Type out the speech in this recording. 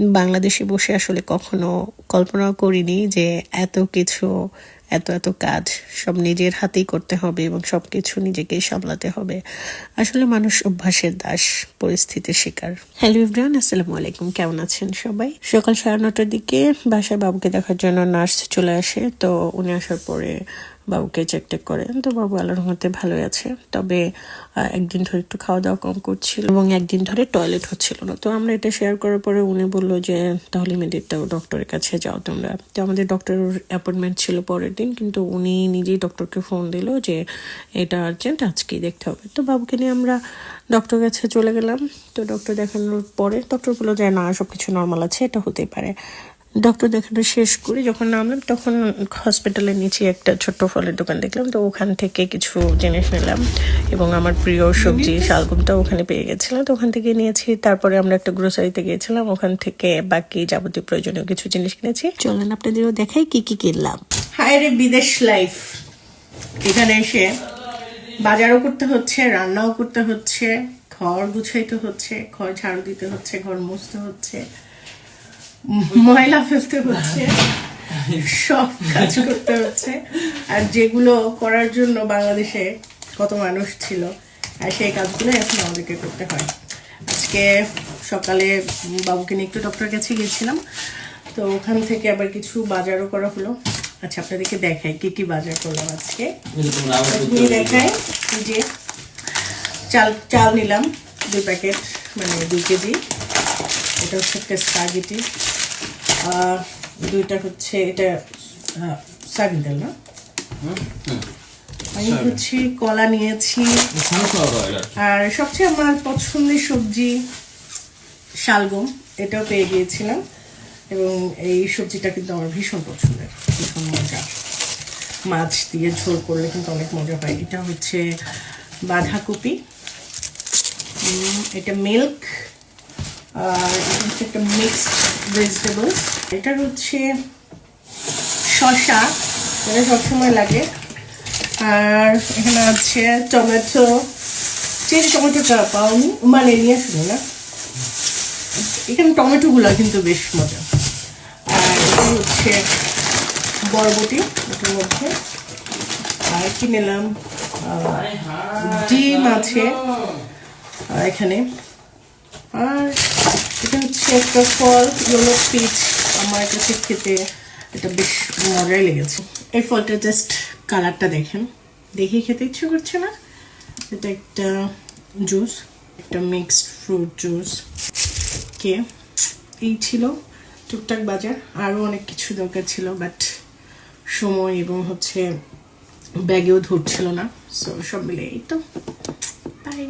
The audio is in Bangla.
বাংলাদেশে বসে আসলে কখনো কল্পনাও করিনি যে এত কিছু, এত এত কাজ সব নিজের হাতেই করতে হবে এবং সব কিছু নিজেকেই সামলাতে হবে। আসলে মানুষ অভ্যাসের দাস, পরিস্থিতির শিকার। হ্যালো ইব্রান আসসালামু আলাইকুম। কেমন আছেন সবাই? সকাল সাড়ে নটার দিকে বাসায় বাবুকে দেখার জন্য নার্স চলে আসে। তো উনি আসার পরে বাবুকে চেক টেক করেন তো বাবু আল্লাহর মধ্যে ভালোই আছে। তবে একদিন ধরে একটু খাওয়া দাওয়া কম করছিল এবং একদিন ধরে টয়লেট হচ্ছিল না। তো আমরা এটা শেয়ার করার পরে উনি বলল যে, তাহলে ইমিডিয়েট ডক্টরের কাছে যাও তোমরা। তো আমাদের ডক্টরের অ্যাপয়েন্টমেন্ট ছিল পরের দিন, কিন্তু উনি নিজেই ডক্টরকে ফোন দিল যে, এটা আর্জেন্ট আজকেই দেখতে হবে। তো বাবুকে নিয়ে আমরা ডক্টর কাছে চলে গেলাম। তো ডক্টর দেখানোর পরে ডক্টর বলল যে, না সব কিছু নর্মাল আছে, এটা হতেই পারে। ডক্টর দেখানো শেষ করে যখন নামলাম তখন হসপিটালের নিচে একটা ছোট্ট ফলের দোকান দেখলাম। তো ওখান থেকে কিছু জিনিস নিলাম এবং আমার প্রিয় সবজি শালগমটা ওখানে পেয়ে গেছিলাম। তো ওখান থেকে নিয়েছি। তারপরে আমরা একটা গ্রোসারিতে গিয়েছিলাম। ওখান থেকে বাকি যাবতীয় প্রয়োজনীয় কিছু জিনিস কিনেছি। চলেন আপনাদেরও দেখাই কি কি কিনলাম। হায় রে বিদেশ লাইফ এখানে এসে বাজারও করতে হচ্ছে রান্নাও করতে হচ্ছে ঘর গুছাইতে হচ্ছে ঘর ঝাড়ু দিতে হচ্ছে ঘর মুছতে হচ্ছে। ময়লা ফেলতে হচ্ছে, সব কাজ করতে হচ্ছে। আর যেগুলো করার জন্য বাংলাদেশে কত মানুষ ছিল, আর সেই কাজগুলো এখন আমাদেরকে করতে হয়। আজকে সকালে বাবুকে নিয়ে একটু ডক্টরের কাছে গিয়েছিলাম, তো ওখান থেকে আবার কিছু বাজারও করা হলো। আচ্ছা আপনাদেরকে দেখাই কি কি বাজার করলাম আজকে। দেখাই যে চাল চাল নিলাম, দুই প্যাকেট মানে দুই কেজি। এটা হচ্ছে একটা স্পাগেটি। আর দুইটা হচ্ছে এটা সয়াবিন তেল না? আমি হচ্ছে কলা নিয়েছি। আর সবচেয়ে আমার পছন্দের সবজি শালগম এটাও পেয়ে গিয়েছিলাম। এবং এই সবজিটা কিন্তু আমার ভীষণ পছন্দের ভীষণ মজা। মাছ দিয়ে ঝোল করলে কিন্তু অনেক মজা হয় এটা হচ্ছে বাঁধাকপি। এটা মিল্ক। আর হচ্ছে একটা মিক্সড ভেজিটেবলস এটা হচ্ছে শসা, এটা সবসময় লাগে। আর এখানে আছে টমেটো, চেরি টমেটোটা পাওনি মানে নিয়ে আসুন না। এখানে টমেটোগুলো কিন্তু বেশ মজা। আর এটা হচ্ছে বরবটি, এটার মধ্যে। আর কি নিলাম? ডিম আছে। এখানে আর এটা হচ্ছে একটা ফল, ইয়েলো পিচ আমার কাছে খেতে এটা বেশ মজাই লেগেছে। এই ফলটা জাস্ট কালারটা দেখেন। দেখে খেতে ইচ্ছে করছে না। এটা একটা জুস একটা মিক্সড ফ্রুট জুস কে এই ছিল টুকটাক বাজার। আরও অনেক কিছু দরকার ছিল বাট সময় এবং হচ্ছে ব্যাগেও ধরছিল না। সো সব মিলে এই তো। বাই